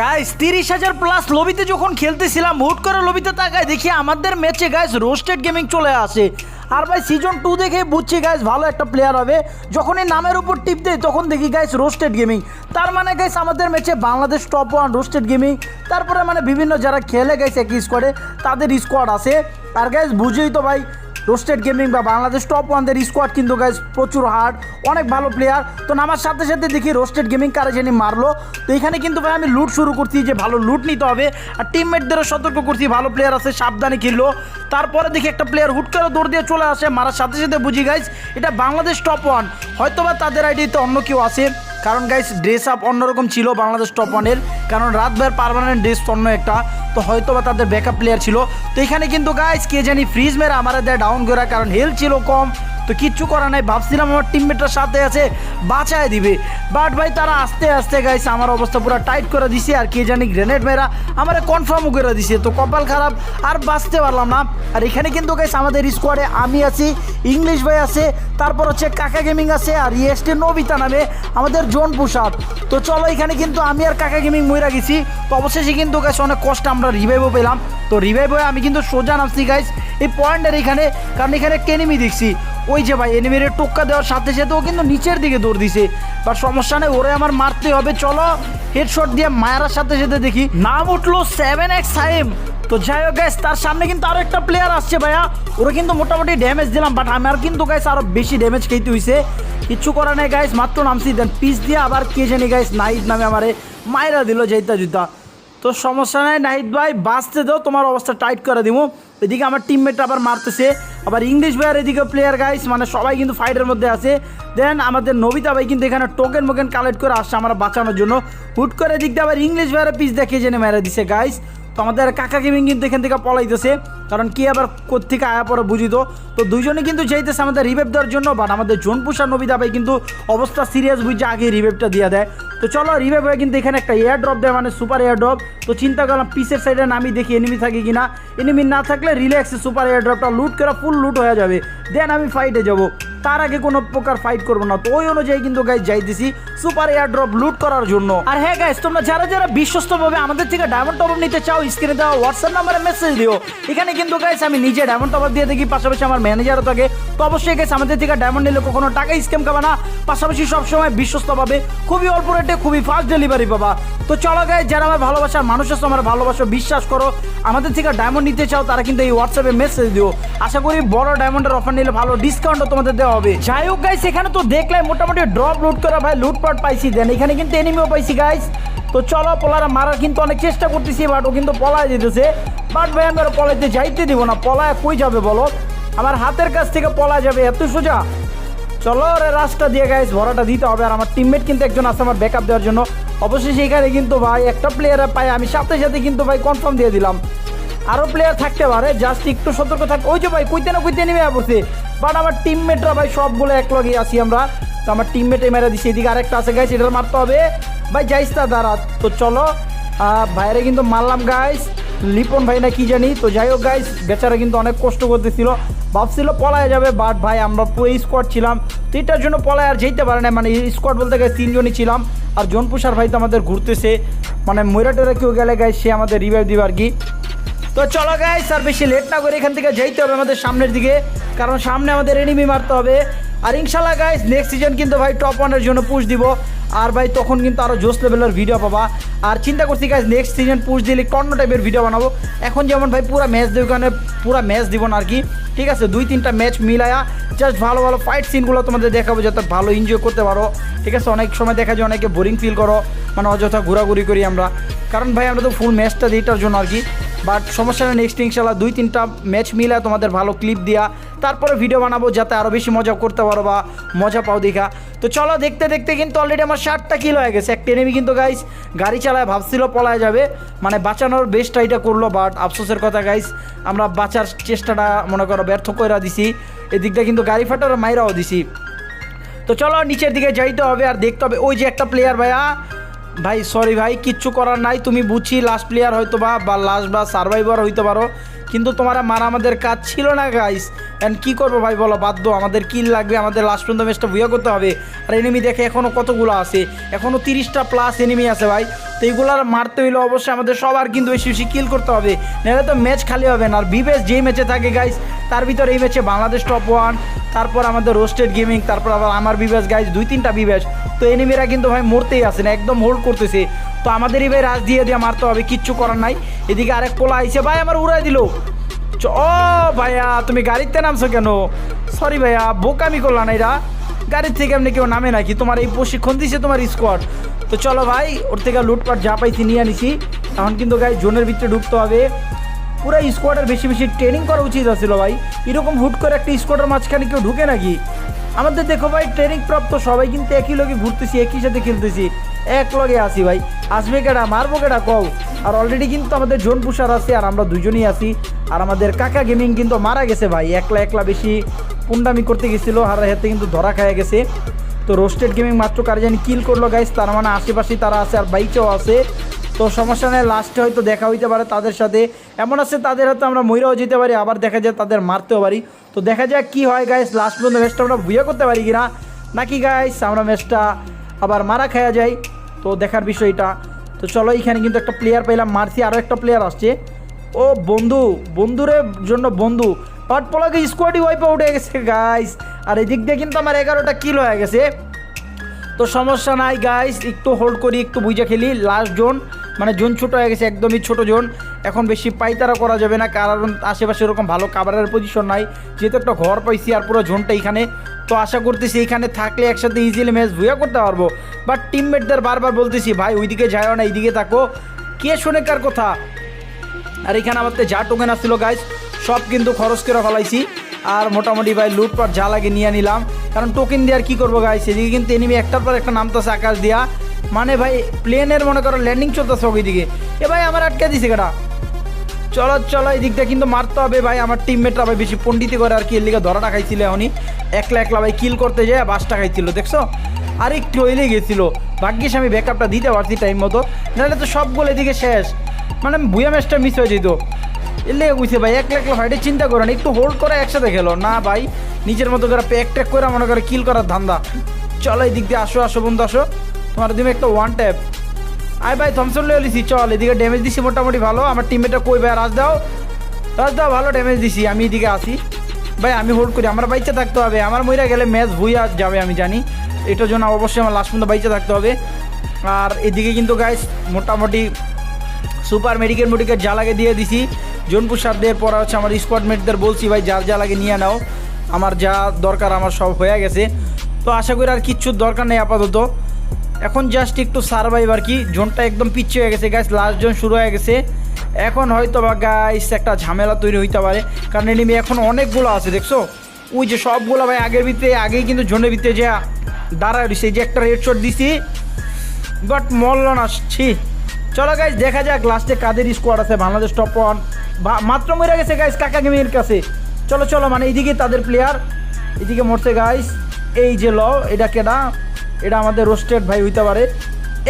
Guys তিরিশ হাজার plus লবিতে যখন খেলতেছিলাম, হুট করে লবিতে তাকায় দেখি আমাদের ম্যাচে গাইস রোস্টেড গেমিং চলে আসে। আর ভাই সিজন টু দেখে বুঝছি গাইস ভালো একটা প্লেয়ার হবে। যখন এই নামের উপর টিপ দেয়, তখন দেখি গাইস রোস্টেড গেমিং তার মানে গাইস আমাদের ম্যাচে Bangladesh top one roasted gaming তারপরে মানে বিভিন্ন যারা খেলে গেছে একই স্কোয়াডে তাদের স্কোয়াড আছে। আর গাইস বুঝেই তো ভাই রোস্টেড গেমিং বা বাংলাদেশ টপ ওয়ানদের স্কোয়াড কিন্তু গাইজ প্রচুর হার্ড অনেক ভালো প্লেয়ার তো নামার সাথে সাথে দেখি রোস্টেড গেমিং কারে জানি মারলো। তো এখানে কিন্তু ভাই আমি লুট শুরু করছি যে ভালো লুট নিতে হবে, আর টিমমেটদেরও সতর্ক করছি, ভালো প্লেয়ার আছে, সাবধানে খেললো তারপরে দেখি একটা প্লেয়ার হুট করে দৌড় দিয়ে চলে আসে, মারার সাথে সাথে বুঝি গাইজ এটা বাংলাদেশ টপ ওয়ান হয়তো বা তাদের আইডিতে অন্য কেউ আছে। কারণ গাইস ড্রেস আপ অন্যরকম ছিল বাংলাদেশ টপ ওয়ানের কারণ রাত ভাইয়ের পারমানেন্ট ড্রেস অন্য একটা, তো হয়তো বা তাদের ব্যাকআপ প্লেয়ার ছিল। তো এখানে কিন্তু গাইস কে জানি ফ্রিজ মেরা আমার দেয় ডাউন করা কারণ হেল ছিল কম। তো কিচ্ছু করা নাই, ভাবছিলাম আমার টিমমেটের সাথে আছে বাঁচায় দিবে। বাট ভাই, তারা আস্তে আস্তে গাইছে আমার অবস্থা পুরো টাইট করে দিছে আর কে জানি গ্রেনেড মেরা আমার কনফার্মও করে দিছে। তো কপাল খারাপ, আর বাঁচতে পারলাম না। আর এখানে কিন্তু গাইছে আমাদের স্কোয়াডে আমি আছি ইংলিশ ভাই আছে, তারপর হচ্ছে কাকা গেমিং আছে আর ইএসটি নবিতা নামে আমাদের জোন পুষার তো চলো, এখানে কিন্তু আমি আর কাকা গেমিং মইরা গেছি। তো অবশেষে কিন্তু গাইছে অনেক কষ্ট আমরা রিভাইভও পেলাম। তো রিভাইভ হয়ে আমি কিন্তু সোজা নামছি গাইস এই পয়েন্টের এখানে, কারণ এখানে enemy দেখছি। ওই যে ভাই এনিমিরে টোক্কা দেওয়ার সাথে সাথে ও কিন্তু নিচের দিকে দৌড় দিছে। বা সমস্যা নেই, ওরে আমার মারতে হবে। চলো হেডশট দিয়ে মায়ার সাথে সাথে দেখি। নাম উঠল সেভেন এক্স সাইম তো যাই হোক গ্যাস তার সামনে কিন্তু আরও একটা প্লেয়ার আসছে ভাইয়া। ওরা কিন্তু মোটামুটি ড্যামেজ দিলাম বাট আমার কিন্তু গাইস আরও বেশি ড্যামেজ খেতে হইছে। কিচ্ছু করা নেই গাইস মাত্র নামছি দেন পিস দিয়ে আবার কে জানি গাইস নাইট নামে আমারে মায়েরা দিল যেইতা জুতা তো সমস্যা নাই নাহিদ ভাই, বাঁচতে দাও, তোমার অবস্থা টাইট করে দিব। এদিকে আমার টিমমেট আবার মারতেছে। আবার ইংলিশ ভাইয়ের এদিকে প্লেয়ার গাইস মানে সবাই কিন্তু ফাইটের মধ্যে আছে। দেন আমাদের নবিতা ভাই কিন্তু এখানে টোকেন মোকেন কালেক্ট করে আসছে আমরা বাঁচানোর জন্য। হুট করে এদিক দিয়ে আবার ইংলিশ ভাইয়ের পিস দেখে জেনে মেরে দিছে গাইস তো আমাদের কাকা গেমিং কিন্তু এখান থেকে পলাইতেছে। কারণ কি আবার কোথেকে আয়া পরে বুঝিত তো? দুইজনে কিন্তু চাইতেছে আমাদের রিভেভ দেওয়ার জন্য বাট আমাদের জোনপুষা নবিতা ভাই কিন্তু অবস্থা সিরিয়াস বুঝছে আগে রিভেভটা দিয়ে দেয়। তো চলো রিভাইভ হয়ে কিন্তু এখানে একটা এয়ার ড্রপ দেয় মানে সুপার এয়ার ড্রপ তো চিন্তা করলাম, পিসের সাইডে নামি দেখি এনিমি থাকে কিনা। এনিমি না থাকলে রিল্যাক্সে সুপার এয়ার ড্রপটা লুট করা ফুল লুট হয়ে যাবে। দেন আমি ফাইটে যাব। তার আগে কোনো প্রকার ফাইট করব না। তো ওই অনুযায়ী কিন্তু গাইজ যাইতেছি সুপার এয়ার ড্রপ লুট করার জন্য। আর হ্যাঁ গাইজ তোমরা যারা যারা বিশ্বস্তভাবে আমাদের থেকে ডায়মন্ড টপ নিতে চাও স্ক্রিনে দেওয়া হোয়াটসঅ্যাপ নাম্বারে মেসেজ দিও। এখানে কিন্তু গাইজ আমি নিজে ডায়মন্ড টপ দিয়ে দেখি, পাশাপাশি আমার ম্যানেজারও থাকে। তো অবশ্যই গাইজ আমাদের থেকে ডায়মন্ড নিলে কখনো টাকা স্ক্যাম খাবে না। পাশাপাশি সবসময় বিশ্বস্ত বিশ্বস্তভাবে খুবই অল্প রেটে খুবই ফাস্ট ডেলিভারি পাবা। তো চলো গাইজ যারা আমার ভালোবাসার মানুষ আছে, আমার ভালোবাসা, বিশ্বাস করো, আমাদের থেকে ডায়মন্ড নিতে চাও, তারা কিন্তু এই হোয়াটসঅ্যাপে মেসেজ দিও। আশা করি বড় ডায়মন্ডের অফার নিলে ভালো ডিসকাউন্টও তোমাদের দেওয়া হবে। যাই হোক গাইস এখানে তো দেখলাই মোটামুটি ড্রপ লুট করা ভাই, লুটপাট পাইছি। দেন এখানে কিন্তু এনিমিও পাইছি গাইস তো চলো, পলারা মারার কিন্তু অনেক চেষ্টা করতেছি বাট ও কিন্তু পলায় যেতেছে। বাট ভাই, আমি আর পলাইতে যাইতে দিব না। পলায় কই যাবে, বলো? আমার হাতের কাছ থেকে পলা যাবে, এত সোজা। চলো রে, রাস্তা দিয়ে গাইস ভরাটা দিতে হবে। আর আমার টিমমেট কিন্তু একজন আছে আমার ব্যাকআপ দেওয়ার জন্য। অবশ্যই সেখানে কিন্তু ভাই, একটা প্লেয়ার পাই। আমি সাথে সাথে কিন্তু ভাই কনফার্ম দিয়ে দিলাম। আরও প্লেয়ার থাকতে পারে জাস্ট একটু সতর্ক থাক। ওই যে ভাই, কইতে না কইতে নেমে পড়ছে। বাট আমার টিমমেটরা ভাই সবগুলো এক লগে আছি আমরা। তো আমার টিমমেটে মেরে দিছি, এদিকে আরেকটা আছে। গাইস এটা মারতে হবে। ভাই, যাইস তা দাঁড়া তো চলো ভাইরে কিন্তু মারলাম গাইস লিপন ভাই না কি জানি। তো যাই হোক গাইস বেচারা কিন্তু অনেক কষ্ট করতেছিল। ভাবছিল পলায় যাবে বাট ভাই, আমরা পুরো স্কোয়াড ছিলাম। তো এটার জন্য পলায় আর যেতে পারে না। মানে স্কোয়াড বলতে গেলে তিনজনই ছিলাম। আর জোনপুষার ভাই তো আমাদের ঘুরতেছে। মানে ময়রা টেরা কেউ গেলে গাইস সে আমাদের রিভাইভ দিবে আর কি। তো চলো গাইস আর বেশি লেট না করে এখান থেকে যাইতে হবে আমাদের সামনের দিকে, কারণ সামনে আমাদের এনিমি মারতে হবে। আর ইনশাল্লাহ গাইস নেক্সট সিজন কিন্তু ভাই টপ ওয়ানের জন্য পুশ দিব। আর ভাই তখন কিন্তু আরও জোস লেভেলের ভিডিও পাবা। আর চিন্তা করছি গাইস নেক্সট সিজন পুশ দিলে কর্ণ টাইপের ভিডিও বানাবো। এখন যেমন ভাই পুরো ম্যাচ দেব কারণে পুরো ম্যাচ দিব না আর কি। ঠিক আছে, দুই তিনটা ম্যাচ মিলায়া জাস্ট ভালো ভালো ফাইট সিনগুলো তোমাদের দেখাবো যাতে ভালো এনজয় করতে পারো। ঠিক আছে, অনেক সময় দেখা যায় অনেকে বোরিং ফিল করো মানে অযথা ঘোরাঘুরি করি আমরা। কারণ ভাই আমরা তো ফুল ম্যাচটা দিই এটার জন্য আর কি। বাট সমস্যা নেই নেক্সট ইনশাল্লাহ দুই, তিনটা ম্যাচ মিলা তোমাদের ভালো ক্লিপ দিয়া তারপরে ভিডিও বানাবো যাতে আরও বেশি মজা করতে পারো বা মজা পাও দেখা। তো চলো দেখতে দেখতে কিন্তু অলরেডি আমার ষাটটা কিলো হয়ে গেছে, একটা এনেমি কিন্তু গাইস গাড়ি চালায় ভাবছিল পলায় যাবে মানে বাঁচানোর বেস্টটা এটা করল বাট আফসোসের কথা গাইস আমরা বাঁচার চেষ্টাটা মনে করো ব্যর্থ করে দিছি এদিকটা কিন্তু গাড়ি ফাটার মাইরাও দিছি। তো চলো নিচের দিকে যাইতে হবে আর দেখতে হবে ওই যে একটা প্লেয়ার ভাইয়া ভাই সরি ভাই, কিচ্ছু করার নাই, তুমি বুঝি লাস্ট প্লেয়ার হয়তো বা বা লাস্ট বা সার্ভাইভার হইতে পারো। কিন্তু তোমার মারা আমাদের কাজ ছিল না গাইস অ্যান্ড কী করব ভাই, বলো, বাধ্য। আমাদের কিল লাগবে? আমাদের লাস্ট পর্যন্ত ম্যাচটা ভুয়া করতে হবে। আর এনিমি দেখে এখনও কতগুলো আছে? এখনও তিরিশটা প্লাস এনিমি আছে ভাই। তো এইগুলো মারতে হইলে অবশ্যই আমাদের সবার কিন্তু বেশি বেশি কিল করতে হবে। নাহলে তো ম্যাচ খালি হবে না। আর বিবেস যেই ম্যাচে থাকে গাইস তার ভিতরে এই ম্যাচে বাংলাদেশ টপ ওয়ান তারপর আমাদের রোস্টেড গেমিং তারপর আবার আমার বিবেস গাইস দুই তিনটা বিবেস তো এনিমিরা কিন্তু ভাই মরতেই আসে না, একদম হোল্ড করতেছে। তো আমাদেরই ভাই রাজ দিয়ে দিয়ে মারতে হবে, কিচ্ছু করার নাই। এদিকে আরেক পোলা আইছে, ভাই আমার উড়াই দিল। ও ভাইয়া, তুমি গাড়িতে নামছো কেন? সরি ভাইয়া, বোকামি করলাম না এরা। গাড়ির থেকে এমনি কেউ নামে নাকি? তোমার এই প্রশিক্ষণ দিছে তোমার স্কোয়াড তো চলো ভাই, ওর থেকে লুটপাট যা পাইছি নিয়ে আনিছি। এখন কিন্তু গাই জোনের ভিতরে ঢুকতে হবে। পুরো স্কোয়াডের বেশি বেশি ট্রেনিং করা উচিত আছিল ভাই। এরকম হুট করে একটা স্কোয়াডের মাঝখানে কেউ ঢুকে নাকি? আমাদের দেখো ভাই ট্রেনিং প্রাপ্ত সবাই কিন্তু একই লগে ঘুরতেছি, একই সাথে খেলতেছি। এক লগে আসি ভাই। আসবে কেডা, মারবো কেডা কও? আর অলরেডি কিন্তু আমাদের জোন পুষার আছে আর আমরা দুজনই আছি। আর আমাদের কাকা গেমিং কিন্তু মারা গেছে ভাই, একলা একলা বেশি পুন্ডামি করতে গেছিল, আর হাতে কিন্তু ধরা খায় গেছে। তো রোস্টেড গেমিং মাত্র কার জানি কিল করল গাইস তার মানে আশেপাশেই তারা আছে আর বাইকেও আছে। তো সমস্যা নেই লাস্টে হয়তো দেখা হইতে পারে তাদের সাথে। এমন আছে তাদের হাতে আমরা ময়রাও যেতে পারি, আবার দেখা যায় তাদের মারতেও পারি। তো দেখা যাক কি হয় গাইস লাস্ট পর্যন্ত ম্যাচটা আমরা ভুয়ে করতে পারি কিনা। নাকি গাইস আমরা ম্যাচটা আবার মারা খাওয়া যায় তো দেখার বিষয়টা। তো চলো, এখানে কিন্তু একটা প্লেয়ার পাইলাম, মারছি আরও একটা প্লেয়ার আসছে। ও, বন্ধু বন্ধুরের জন্য বন্ধু। পাট পলাকে স্কোয়াডই ওয়াইপে উঠে গেছে গাইস আর এদিক দিয়ে কিন্তু আমার এগারোটা কিল হয়ে গেছে। তো সমস্যা নাই গাইস একটু হোল্ড করি, একটু বুঝে খেলি। লাস্ট জোন মানে জোন ছোটো হয়ে গেছে, একদমই ছোট জোন। এখন বেশি পাইতারা করা যাবে না, কারণ আশেপাশে এরকম ভালো কাভারের পজিশন নাই। যেহেতু একটা ঘর পাইছি আর পুরো জোনটা এখানে তো আশা করতেছি এখানে থাকলে একসাথে ইজিলি ম্যাচ ভুয়া করতে পারব। বাট টিমমেটদের বারবার বলতেছি, ভাই, ওইদিকে যাও না, এইদিকে থাকো। কে শোনে কার কথা? আর এখানে আমার যা টোকেন আসছিল গাইস সব কিন্তু খরচ করে ফেলাইছি। আর মোটামুটি ভাই, লুটপাট যা লাগে নিয়ে নিলাম। কারণ টোকেন দিয়ে আর কী করব গাইস এদিকে কিন্তু এনিমি একটার পর একটা নামতেছে আকাশ দিয়া। মানে ভাই প্লেনের মনে করো ল্যান্ডিং চলতেছে ওইদিকে। এ ভাই, আমার আটকে দিছে কেটা চলো চলো এই দিকটা কিন্তু মারতে হবে ভাই, আমার টিমমেটরা ভাই বেশি পণ্ডিতি করে আর কি, এর লিগে ধরাটা খাইছিল এখনই। একলা একলা ভাই কিল করতে যায় বাসটা খাইছিল, দেখছ? আর, একটু হইলে গেছিল। ভাগ্যিস আমি ব্যাকআপটা দিতে পারছি টাইম মতো। নাহলে তো সবগুলো এদিকে শেষ। মানে বুয়া ম্যাচটা মিস হয়ে যেত। এর লেগে বুঝছে ভাই, একলা একলা ফাইটে চিন্তা করেন একটু হোল্ড করে একসাথে খেলো। না ভাই, নিজের মতো করে প্যাক ট্যাক করে মনে করে কিল করার ধান্দা। চলো এই দিক দিয়ে আসো আসো বন্ধু, আসো। তোমার তুমি একটা ওয়ান ট্যাপ আয় ভাই থমসন লয়ে লিছি চল, এদিকে ড্যামেজ দিছি মোটামুটি ভালো। আমার টিমমেটটা কই ভাই? রাজ দাও। রাজ দাও, ভালো ড্যামেজ দিছি, আমি এদিকে আসি ভাই, আমি হোল্ড করি, আমার বাইচে থাকতে হবে। আমার মইরা গেলে ম্যাচ ভুইয়া যাবে, আমি জানি। এটার জন্য অবশ্যই আমার লাস্ট পর্যন্ত বাইচে থাকতে হবে। আর এদিকে কিন্তু গাইস মোটামুটি সুপার মেডিকেল মেডিকেল যা লাগে দিয়ে দিছি। জোনপুর সারদের পর হচ্ছে আমার স্কোয়াড মেটদের বলছি, ভাই যার যা লাগে নিয়ে নাও। আমার যা দরকার, আমার সব হয়ে গেছে। তো আশা করি আর কিচ্ছুর দরকার নেই আপাতত। এখন জাস্ট একটু সার্ভাইভ আর কি। জোনটা একদম পিছিয়ে হয়ে গেছে গাইস লাস্ট জোন শুরু হয়ে গেছে। এখন হয়তো বা গাইস একটা ঝামেলা তৈরি হইতে পারে। কারণ এনিমি এখন অনেকগুলো আছে, দেখছ? ওই যে সবগুলো ভাই, আগের ভিতরে, আগেই কিন্তু জোনের ভিতরে যে দাঁড়ায় রয়েছে যে একটা রেড শট দিছি। বাট মরল না, ছি। চলো গাইজ দেখা যাক লাস্টে কাদের স্কোয়াড আছে, বাংলাদেশ টপ ওয়ান মাত্র মরে গেছে গাইজ কাকা গেমের কাছে। চলো চলো মানে এইদিকে তাদের প্লেয়ার এদিকে মরছে গাইজ এই যে ল, এটা কেডা? এটা আমাদের রোস্টেড ভাই হইতে পারে।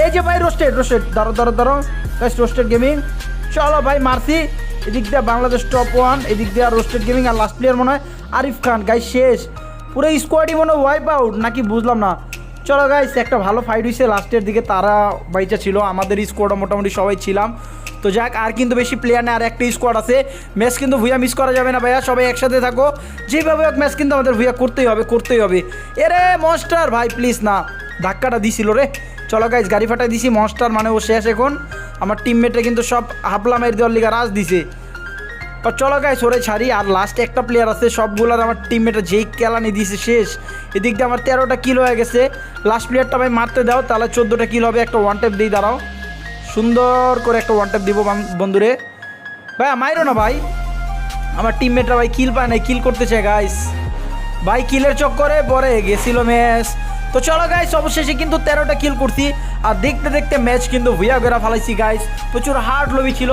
এই যে ভাই রোস্টেড রোস্টেড দাঁড়ো দাঁড়ো দাঁড়ো গাইজ রোস্টেড গেমিং চলো ভাই, মারছি। এদিক দিয়ে বাংলাদেশ টপ ওয়ান এদিক দিয়ে রোস্টেড গেমিং আর লাস্ট প্লেয়ার মনে হয় আরিফ খান। গাইজ শেষ। পুরো স্কোয়াডই মনে হয় ওয়াইপ আউট নাকি বুঝলাম না। চলো গাইস একটা ভালো ফাইট হয়েছে লাস্টের দিকে। তারা বাইচা ছিল, আমাদের স্কোয়াডও মোটামুটি সবাই ছিলাম। তো যাক, আর কিন্তু বেশি প্লেয়ার নেই, আর একটা স্কোয়াড আছে। ম্যাচ কিন্তু ভুয়া মিস করা যাবে না ভাইয়া, সবাই একসাথে থাকো। যেভাবে হোক ম্যাচ কিন্তু আমাদের ভুয়া করতেই হবে করতেই হবে। এরে মনস্টার ভাই প্লিজ না। ধাক্কাটা দিছিল রে। চলো গাইস গাড়ি ফাটাই দিছি মনস্টার মানে ও শেষ এখন। আমার টিমমেটে কিন্তু সব হাবলা মেরে দেওয়ার লিগা রাজ দিছে। বা চলো গাই ওরে ছাড়ি, আর লাস্ট একটা প্লেয়ার আছে, সবগুলার আমার টিমমেটে যেই কেলানি দিয়েছে শেষ। এদিক দিয়ে আমার তেরোটা কিল হয়ে গেছে। লাস্ট প্লেয়ারটা ভাই মারতে দাও, তাহলে চোদ্দোটা কিল হবে, একটা ওয়ান টেপ দিয়ে দাঁড়াও। সুন্দর করে একটা ওয়ান টেপ দিব বন্ধুরে। ভাই মাইরো না ভাই। আমার টিমমেটরা ভাই কিল পায় নাই কিল করতে চায় গাইস ভাই কিলের চক্করে পরে গেছিল ম্যাচ তো চলো গাইস অবশেষে কিন্তু তেরোটা কিল করছি। আর দেখতে দেখতে ম্যাচ কিন্তু ভুইয়া করে ফেলাইছি গাইস প্রচুর হার্ড লবি ছিল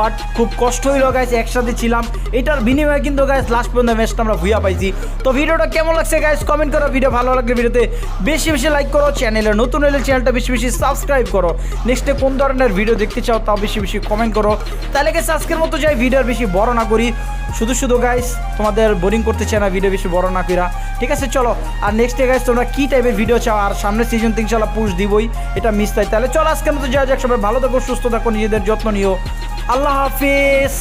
বাট খুব কষ্ট হইল গাইস একসাথে ছিলাম। এটার বিনিময়ে কিন্তু গাইস লাস্ট পর্যন্ত ম্যাচটা আমরা ভুয়া পাইছি। তো ভিডিওটা কেমন লাগছে গাইস কমেন্ট করো ভিডিও ভালো লাগলে ভিডিওতে বেশি বেশি লাইক করো। চ্যানেলে নতুন হলে চ্যানেলটা বেশি বেশি সাবস্ক্রাইব করো। নেক্সটে কোন ধরনের ভিডিও দেখতে চাও তাও বেশি বেশি কমেন্ট করো। তাহলে গেছে আজকের মতো যাই ভিডিও বেশি বড় না করি। শুধু শুধু গাইস তোমাদের বোরিং করতে চায় না ভিডিও বেশি বড় না করা ঠিক আছে, চলো, আর নেক্সট গাইস তোমরা কি টাইপের ভিডিও চাও? আর সামনে সিজন তিন চালা পুশ দিবই, এটা মিস তাই। তাহলে চলো, আজকের মতো যাওয়া যাক, সবাই ভালো থাকো, সুস্থ থাকো, নিজেদের যত্ন নিও। আল্লাহ হাফিজ।